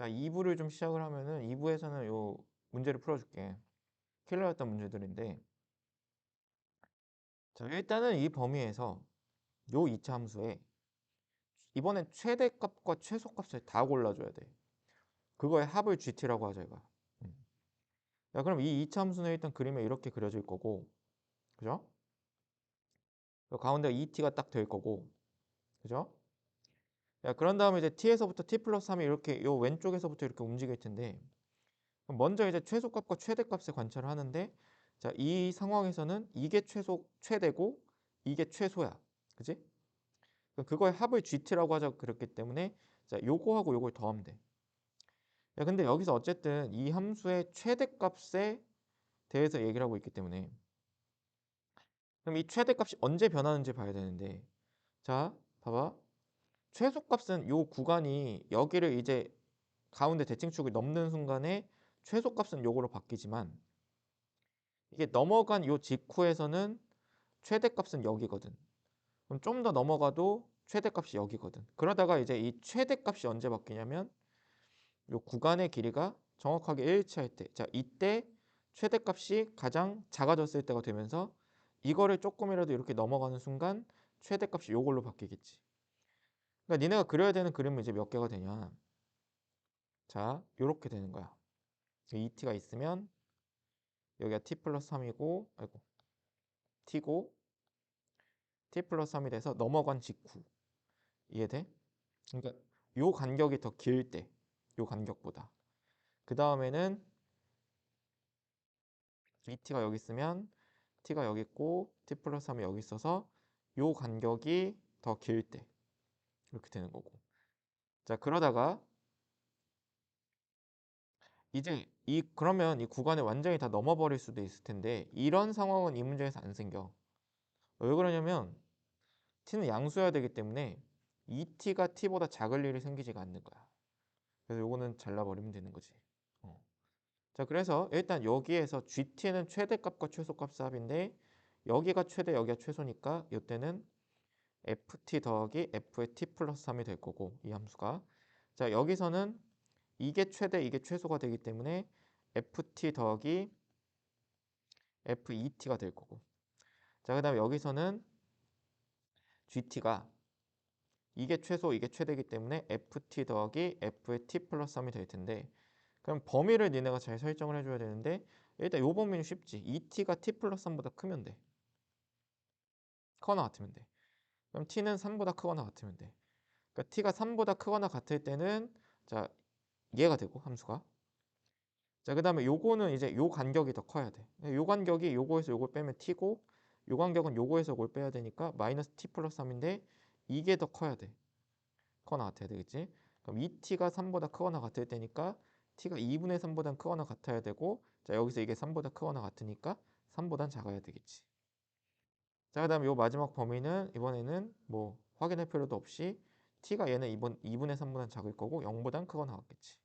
자, 2부를 좀 시작을 하면은 2부에서는 요 문제를 풀어줄게. 킬러였던 문제들인데. 자, 일단은 이 범위에서 요 2차 함수에 이번엔 최대값과 최소값을 다 골라줘야 돼. 그거의 합을 GT라고 하자 이거야. 음. 야, 그럼 이 2차 함수는 일단 그림에 이렇게 그려질 거고, 그죠? 요 가운데 2t가 딱 될 거고, 그죠? 야, 그런 다음에 이제 t에서부터 t 플러스 3이 이렇게 요 왼쪽에서부터 이렇게 움직일 텐데, 먼저 이제 최소값과 최대값을 관찰을 하는데, 자, 이 상황에서는 이게 최소 최대고 이게 최소야, 그지? 그거의 합을 GT라고 하자고 그랬기 때문에 자, 요거하고 요걸 더하면 돼. 야, 근데 여기서 어쨌든 이 함수의 최대값에 대해서 얘기를 하고 있기 때문에 그럼 이 최대값이 언제 변하는지 봐야 되는데 자, 봐봐. 최소값은 요 구간이 여기를 이제 가운데 대칭축을 넘는 순간에 최소값은 요거로 바뀌지만 이게 넘어간 요 직후에서는 최대값은 여기거든. 그럼 좀 더 넘어가도 최대값이 여기거든. 그러다가 이제 이 최대값이 언제 바뀌냐면 요 구간의 길이가 정확하게 일치할 때. 자, 이때 최대값이 가장 작아졌을 때가 되면서 이거를 조금이라도 이렇게 넘어가는 순간 최대값이 요걸로 바뀌겠지. 그러니까 니네가 그려야 되는 그림은 이제 몇 개가 되냐. 자, 요렇게 되는 거야. 2t가 있으면 여기가 t 플러스 3이고 아이고 t고 t 플러스 3이 돼서 넘어간 직후 이해돼? 그러니까 요 간격이 더 길 때 요 간격보다 그 다음에는 이 t가 여기 있으면 t가 여기 있고 t 플러스 3이 여기 있어서 요 간격이 더 길 때 이렇게 되는 거고. 자 그러다가 이제 이 그러면 이 구간을 완전히 다 넘어버릴 수도 있을 텐데 이런 상황은 이 문제에서 안 생겨. 왜 그러냐면 t는 양수여야 되기 때문에 2t가 t보다 작을 일이 생기지가 않는 거야. 그래서 요거는 잘라버리면 되는 거지. 어. 자 그래서 일단 여기에서 gt는 최대값과 최소값 합인데 여기가 최대 여기가 최소니까 이때는 ft 더하기 f의 t 플러스 3이 될 거고 이 함수가. 자 여기서는 이게 최대 이게 최소가 되기 때문에 ft 더하기 f2t가 될 거고. 자 그 다음에 여기서는 gt가 이게 최소 이게 최대이기 때문에 ft 더하기 f의 t 플러스 3이 될 텐데 그럼 범위를 니네가 잘 설정을 해줘야 되는데 일단 요 범위는 쉽지. 2t가 t 플러스 3보다 크면 돼. 크거나 같으면 돼 그럼 t는 3보다 크거나 같으면 돼 그러니까 t가 3보다 크거나 같을 때는 자 이해가 되고 함수가 자, 그 다음에 요거는 이제 요 간격이 더 커야 돼. 요 간격이 요거에서 요걸 빼면 t고 요 간격은 요거에서 요걸 빼야 되니까 마이너스 t 플러스 3인데 이게 더 커야 돼. 크거나 같아야 되겠지? 그럼 2t가 3보다 크거나 같을 때니까 t가 2분의 3보다 크거나 같아야 되고 자 여기서 이게 3보다 크거나 같으니까 3보단 작아야 되겠지. 자, 그 다음에 요 마지막 범위는 이번에는 뭐 확인할 필요도 없이 t가 얘는 이번 2분의 3보다 작을 거고 0보단 크거나 같겠지.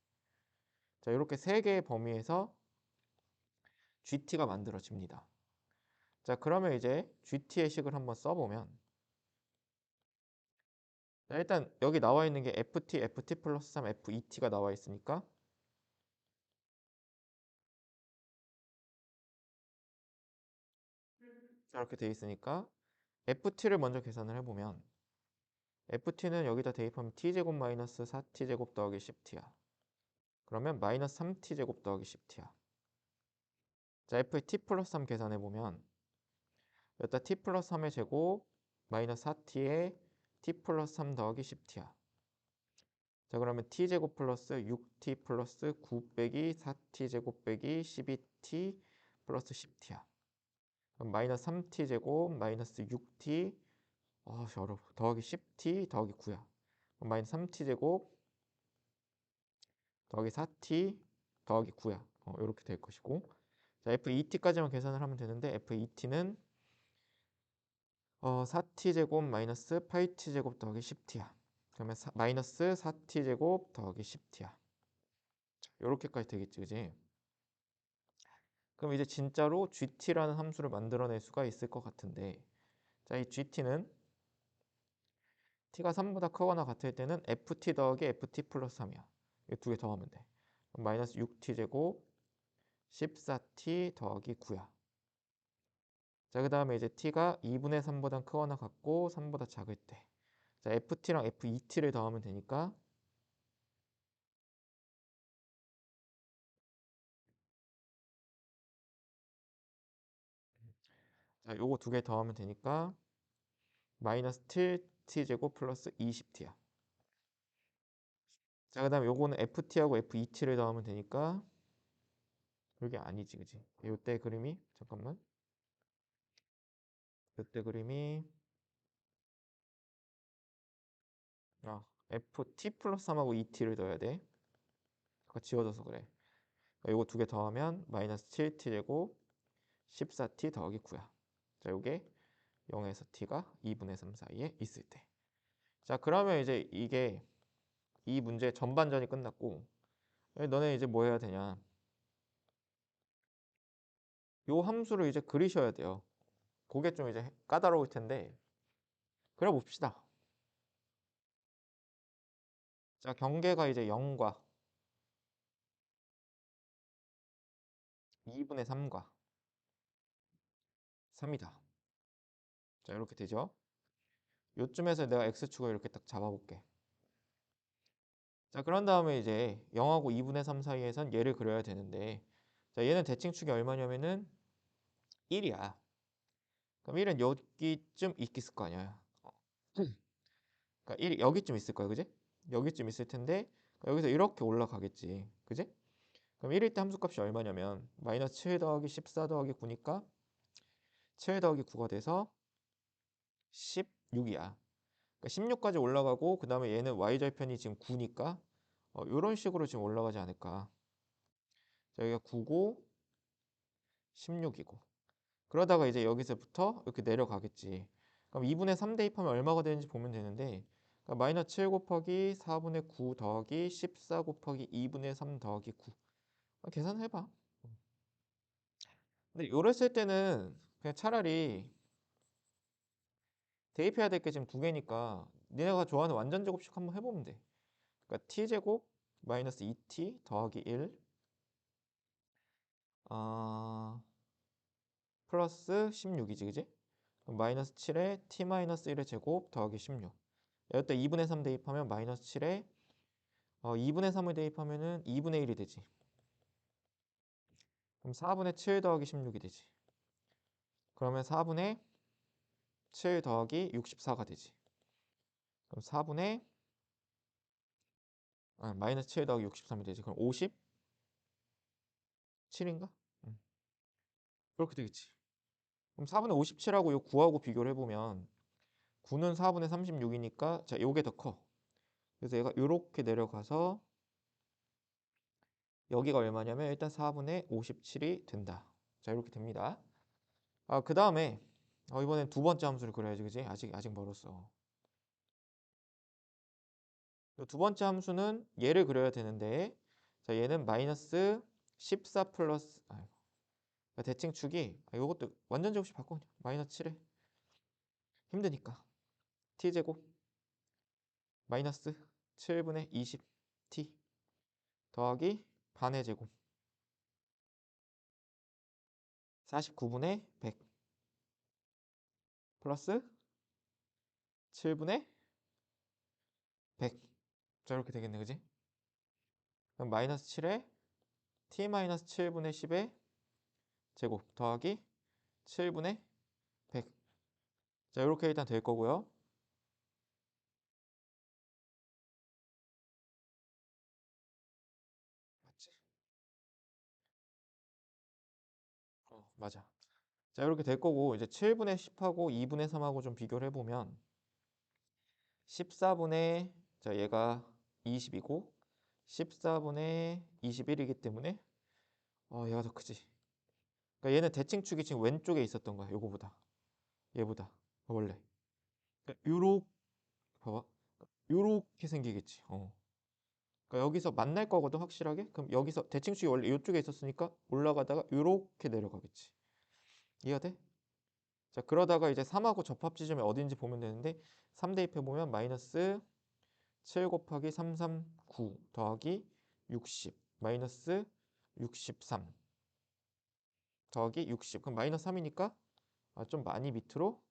자, 이렇게 세 개의 범위에서 GT가 만들어집니다. 자, 그러면 이제 GT의 식을 한번 써보면 자, 일단 여기 나와 있는 게 FT, FT 플러스 3, FET가 나와 있으니까 자, 이렇게 돼 있으니까 FT를 먼저 계산을 해보면 FT는 여기다 대입하면 T제곱 마이너스 4T제곱 더하기 10T야. 그러면 마이너스 3t제곱 더하기 10t야. 자, f의 t 플러스 3 계산해보면 여기다 t 플러스 3의 제곱 마이너스 4t에 t 플러스 3 더하기 10t야. 자, 그러면 t제곱 플러스 6t 플러스 9 빼기 4t제곱 빼기 12t 플러스 10t야. 마이너스 3t제곱 마이너스 6t 아, 어려워. 더하기 10t 더하기 9야. 그럼 마이너스 3t제곱 더하기 4t 더하기 9야. 어, 이렇게 될 것이고 자, f2t까지만 계산을 하면 되는데 f2t는 어, 4t제곱 마이너스 8t제곱 더하기 10t야. 그러면 사, 마이너스 4t제곱 더하기 10t야. 자, 이렇게까지 되겠지, 그지? 그럼 이제 진짜로 gt라는 함수를 만들어낼 수가 있을 것 같은데 자, 이 gt는 t가 3보다 크거나 같을 때는 ft 더하기 ft 플러스 3이야. 이 두 개 더하면 돼. 마이너스 6t 제곱 14t 더하기 9야. 자, 그 다음에 이제 t가 2분의 3보다 크거나 같고 3보다 작을 때. 자, ft랑 f2t를 더하면 되니까 자, 요거 두 개 더하면 되니까 마이너스 7t 제곱 플러스 20t야. 자, 그 다음에 요거는 ft하고 f2t를 더하면 되니까 그게 아니지, 그지? 요때 그림이 잠깐만. 요때 그림이 아, ft 플러스 3하고 2t를 넣어야 돼. 아까 지워져서 그래. 그러니까 요거 두 개 더하면 마이너스 7t 제곱 14t 더하기 9야. 자, 요게 0에서 t가 2분의 3 사이에 있을 때. 자, 그러면 이제 이게 이 문제 전반전이 끝났고 너네 이제 뭐 해야 되냐? 요 함수를 이제 그리셔야 돼요. 그게 좀 이제 까다로울 텐데 그래 봅시다. 자, 경계가 이제 0과 2분의 3과 3이다. 자, 이렇게 되죠. 요쯤에서 내가 x축을 이렇게 딱 잡아볼게. 자, 그런 다음에 이제 0하고 2분의 3 사이에선 얘를 그려야 되는데 자, 얘는 대칭축이 얼마냐면은 1이야. 그럼 1은 여기쯤 있을 거 아니야. 어. 그러니까 1이 여기쯤 있을 거야, 그지? 여기쯤 있을 텐데 여기서 이렇게 올라가겠지, 그지? 그럼 1일 때 함수값이 얼마냐면 마이너스 7 더하기 14 더하기 9니까 7 더하기 9가 돼서 16이야. 그러니까 16까지 올라가고 그 다음에 얘는 y절편이 지금 9니까 어, 이런 식으로 지금 올라가지 않을까. 자, 여기가 9고 16이고 그러다가 이제 여기서부터 이렇게 내려가겠지. 그럼 2분의 3 대입하면 얼마가 되는지 보면 되는데 그러니까 마이너스 7 곱하기 4분의 9 더하기 14 곱하기 2분의 3 더하기 9 아, 계산해봐. 근데 이랬을 때는 그냥 차라리 대입해야 될 게 지금 두 개니까 니네가 좋아하는 완전 제곱식 한번 해보면 돼. 그러니까 t제곱 마이너스 2t 더하기 1 어, 플러스 16이지 그지? 마이너스 7에 t 마이너스 1의 제곱 더하기 16 여기다 2분의 3 대입하면 마이너스 7에 어, 2분의 3을 대입하면 은 2분의 1이 되지 그럼 4분의 7 더하기 16이 되지 그러면 4분의 7 더하기 64가 되지 그럼 4분의 아, 마이너스 7 더하기 63이 되지 그럼 57인가? 응. 그렇게 되겠지 그럼 4분의 57하고 요 9하고 비교를 해보면 9는 4분의 36이니까 자 요게 더 커. 그래서 얘가 요렇게 내려가서 여기가 얼마냐면 일단 4분의 57이 된다. 자 이렇게 됩니다. 아 그 다음에 어, 이번엔 두 번째 함수를 그려야지 그지? 아직 아직 멀었어. 두 번째 함수는 얘를 그려야 되는데 자 얘는 마이너스 14 플러스 아이고. 그러니까 대칭 축이 아, 이것도 완전 제곱식 바꿔. 마이너스 7에. 힘드니까. t제곱. 마이너스 7분의 20t 더하기 반의 제곱. 49분의 100 플러스 7분의 100 자, 이렇게 되겠네, 그지? 그럼 마이너스 7에 t 마이너스 7분의 10에 제곱 더하기 7분의 100. 자, 이렇게 일단 될 거고요. 맞지? 어, 맞아. 자, 이렇게 될 거고 이제 7분의 10하고 2분의 3하고 좀 비교를 해보면 14분의 자 얘가 20이고 14분의 21이기 때문에 어 얘가 더 크지. 그러니까 얘는 대칭축이 지금 왼쪽에 있었던 거야. 요거보다. 얘보다. 원래. 그러니까 요렇게 봐봐. 요렇게 생기겠지. 어. 그러니까 여기서 만날 거거든 확실하게. 그럼 여기서 대칭축이 원래 이쪽에 있었으니까 올라가다가 요렇게 내려가겠지. 이해가 돼? 자 그러다가 이제 3하고 접합 지점이 어딘지 보면 되는데 3 대입해 보면 마이너스 7 곱하기 339 더하기 60 마이너스 63 더하기 60 그럼 마이너스 3이니까 아, 좀 많이 밑으로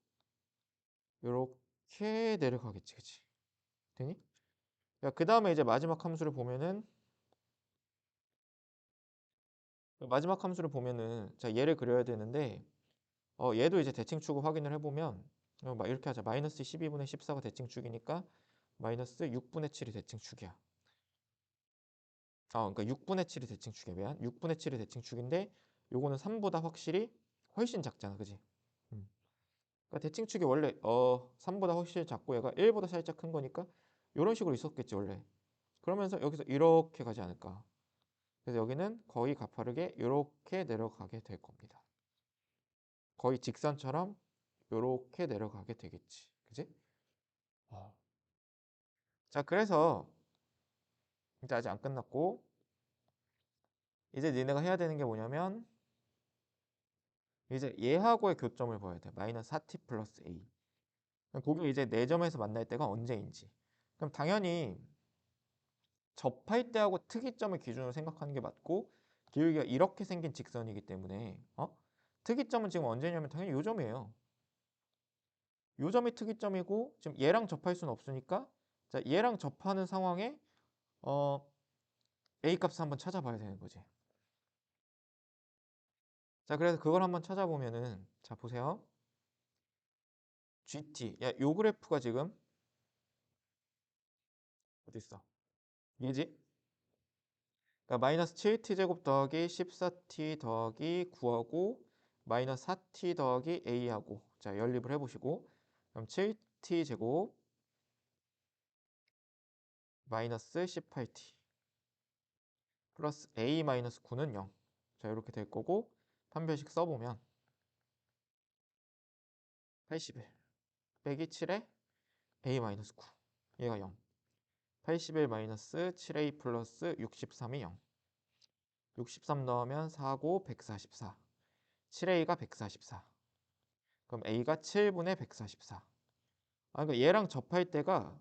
이렇게 내려가겠지 그치 되니? 그 다음에 이제 마지막 함수를 보면은 마지막 함수를 보면은 자 얘를 그려야 되는데 어 얘도 이제 대칭축을 확인을 해보면 어, 막 이렇게 하자. 마이너스 12분의 14가 대칭축이니까 마이너스 6분의 7이 대칭축이야. 아 그러니까 6분의 7이 대칭축이야 미안 6분의 7이 대칭축인데 요거는 3보다 확실히 훨씬 작잖아 그지? 음. 그러니까 대칭축이 원래 어 3보다 훨씬 작고 얘가 1보다 살짝 큰 거니까 이런 식으로 있었겠지 원래. 그러면서 여기서 이렇게 가지 않을까. 그래서 여기는 거의 가파르게 이렇게 내려가게 될 겁니다 거의 직선처럼 이렇게 내려가게 되겠지 그지? 어. 자 그래서 이제 아직 안 끝났고 이제 니네가 해야 되는 게 뭐냐면 이제 얘하고의 교점을 보아야 돼 마이너스 4t 플러스 a 그게 이제 4점에서 만날 때가 언제인지 그럼 당연히 접할 때하고 특이점을 기준으로 생각하는 게 맞고 기울기가 이렇게 생긴 직선이기 때문에 어? 특이점은 지금 언제냐면 당연히 요 점이에요. 요 점이 특이점이고 지금 얘랑 접할 수는 없으니까 자 얘랑 접하는 상황에 어 a 값을 한번 찾아봐야 되는 거지. 자 그래서 그걸 한번 찾아보면은 자 보세요. GT 야 요 그래프가 지금 어디 있어? 얘지? 그러니까 마이너스 7t제곱 더하기 14t 더하기 9하고 마이너스 4t 더하기 a하고 자 연립을 해보시고 그럼 7t제곱 마이너스 18t 플러스 a 마이너스 9는 0. 자 이렇게 될 거고 판별식 써보면 81 빼기 7에 a 마이너스 9 얘가 0 81 마이너스 7a 플러스 63이 0 63 넣으면 4고 144 7a가 144 그럼 a가 7분의 144 아, 그러니까 얘랑 접할 때가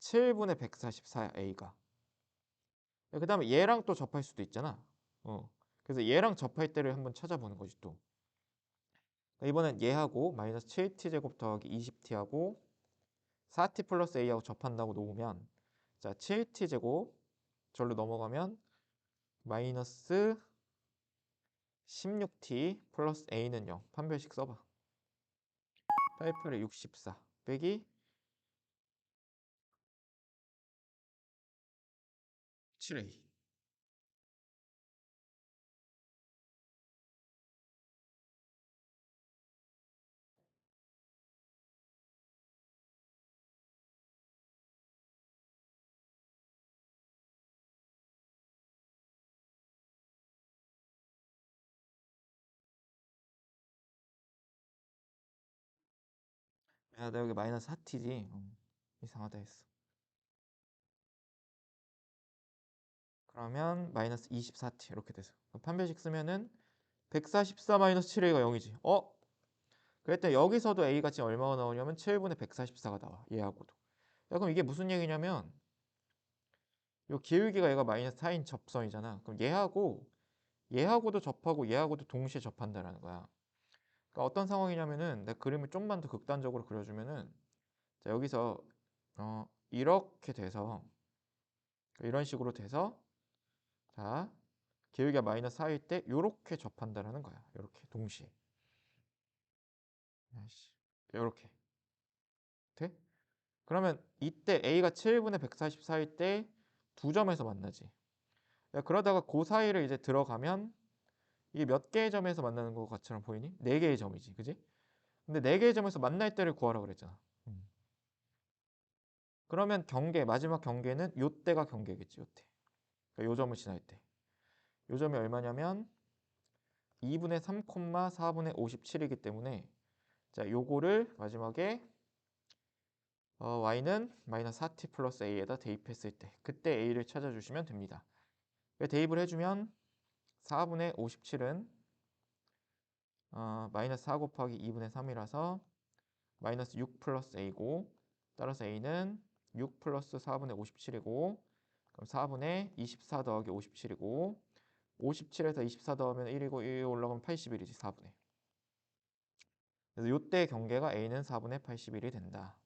7분의 144야 a가. 그 다음에 얘랑 또 접할 수도 있잖아. 어. 그래서 얘랑 접할 때를 한번 찾아보는 거지 또. 그러니까 이번엔 얘하고 마이너스 7t제곱 더하기 20t하고 4t 플러스 a하고 접한다고 놓으면 자 7t제곱 절로 넘어가면 마이너스 16t 플러스 a는 0 판별식 써봐. 88에 64 빼기 7a 야, 나 여기 마이너스 4t지. 어, 이상하다 했어. 그러면 마이너스 24t 이렇게 돼서 판별식 쓰면은 144 마이너스 7a가 0이지. 어? 그랬더니 여기서도 a가 지금 얼마가 나오냐면 7분의 144가 나와. 얘하고도. 야, 그럼 이게 무슨 얘기냐면 요 기울기가 얘가 마이너스 4인 접선이잖아. 그럼 얘하고 얘하고도 접하고 얘하고도 동시에 접한다라는 거야. 그러니까 어떤 상황이냐면은 내 그림을 좀만 더 극단적으로 그려주면은 자 여기서 어 이렇게 돼서 이런 식으로 돼서 자 기울기가 마이너스 4일 때 이렇게 접한다라는 거야. 이렇게 동시에. 이렇게 돼? 그러면 이때 A가 7분의 144일 때 두 점에서 만나지. 그러다가 그 사이를 이제 들어가면 이게 몇 개의 점에서 만나는 것처럼 보이니? 네 개의 점이지, 그지? 근데 네 개의 점에서 만날 때를 구하라 그랬잖아. 음. 그러면 경계 마지막 경계는 요 때가 경계겠지, 요 때. 그러니까 요 점을 지날 때. 요 점이 얼마냐면 2분의 3, 4분의 57이기 때문에 자, 요거를 마지막에 어, y는 마이너스 4t 플러스 a에다 대입했을 때 그때 a를 찾아주시면 됩니다. 대입을 해주면 4분의 57은 어, 마이너스 4 곱하기 2분의 3이라서 마이너스 6 플러스 a고 따라서 a는 6 플러스 4분의 57이고 그럼 4분의 24 더하기 57이고 57에서 24 더하면 1이고 1 올라가면 81이지 4분의. 그래서 요때 경계가 a는 4분의 81이 된다.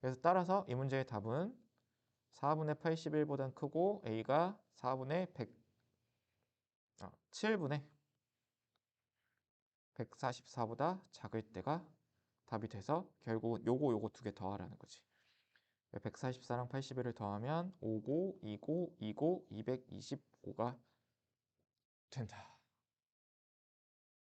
그래서 따라서 이 문제의 답은 4분의 81보단 크고 a가 4분의 100 아, 7분의 144보다 작을 때가 답이 돼서 결국은 요거 요거 두 개 더하라는 거지. 144랑 81을 더하면 59, 29, 29, 225가 된다.